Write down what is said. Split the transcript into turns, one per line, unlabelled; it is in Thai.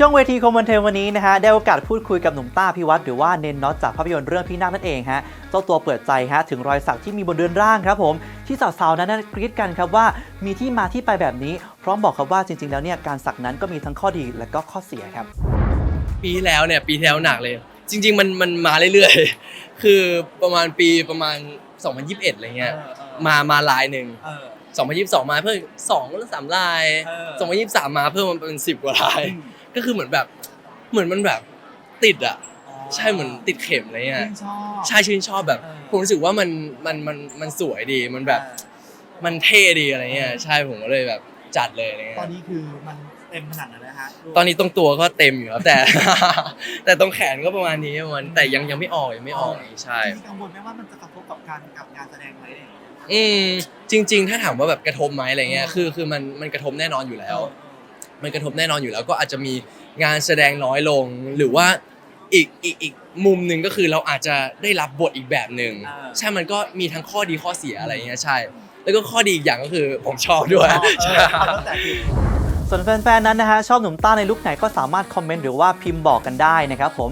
ช่วงเวทีคอมเมนเทนวันนี้นะฮะได้โอกาสพูดคุยกับหนุ่มต้าพิวัตรหรือว่าเนนน็อตจากภาพยนตร์เรื่องพี่นาคนั่นเองฮะเจ้าตัวเปิดใจฮะถึงรอยสักที่มีบนเรือนร่างครับผม ที่สาวๆนั้นกรี๊ดกันครับว่ามีที่มาที่ไปแบบนี้ พร้อมบอกครับว่าจริง ๆ แล้วเนี่ยการสักนั้นก็มีทั้งข้อดีและก็ข้อเสียครับ
ปีที่แล้วเนี่ยปีที่แล้วหนักเลย จริง ๆ มันมันมาเรื่อยๆ คือประมาณปีประมาณ 2021อะไรเงี้ยมามาลายหนึ่ง2022 มาเพิ่มสองหรือสามลาย
เออ
2023 มาเพิ่มมันเป็นสิบกว่าลาย ก็คือเหมือนแบบเหมือนมันแบบติดอะใช่เหมือนติดเข็มอะไรเงี้ย
ชอบ
ใช่ชื่นชอบแบบ
เออ
ผมรู้สึกว่ามันมันมันมันสวยดีมันแบบมันเท่ดีอะไรเงี้ยใช่ผมก็เลยแบบจัดเลยอะไรเงี้ย
ตอนนี้คือมันเต็มขนาดนั้นนะฮะ
ตอนนี้ตรงตัวก็เต็มอยู่ครับแต่ แต่ตรงแขนก็ประมาณนี้ประมาณแต่ยังยังไม่ออกยังไม่ออกใช่
จริงๆกังวลไหมว่ามันจะกระทบกับการกับงานแสดงไหมเนี่ย
อืมจริง ๆ ถ้าถามว่าแบบกระทบไหมอะไรเงี้ยคือคือมันมันกระทบแน่นอนอยู่แล้ว มันกระทบแน่นอนอยู่แล้วก็อาจจะมีงานแสดงน้อยลง หรือว่าอีกอีกอีกมุมหนึ่งก็คือเราอาจจะได้รับบทอีกแบบหนึ่งใช่มันก็มีทั้งข้อดีข้อเสียอะไรเงี้ยใช่ แล้วก็ข้อดีอีกอย่างก็คือผมชอบด้วย
เออ
ใช่
แล้วแต่คือ
ส่วนแฟนๆ นั้นนะฮะชอบหนุ่มต้าในลุคไหนก็สามารถคอมเมนต์หรือว่าพิมพ์บอกกันได้นะครับผม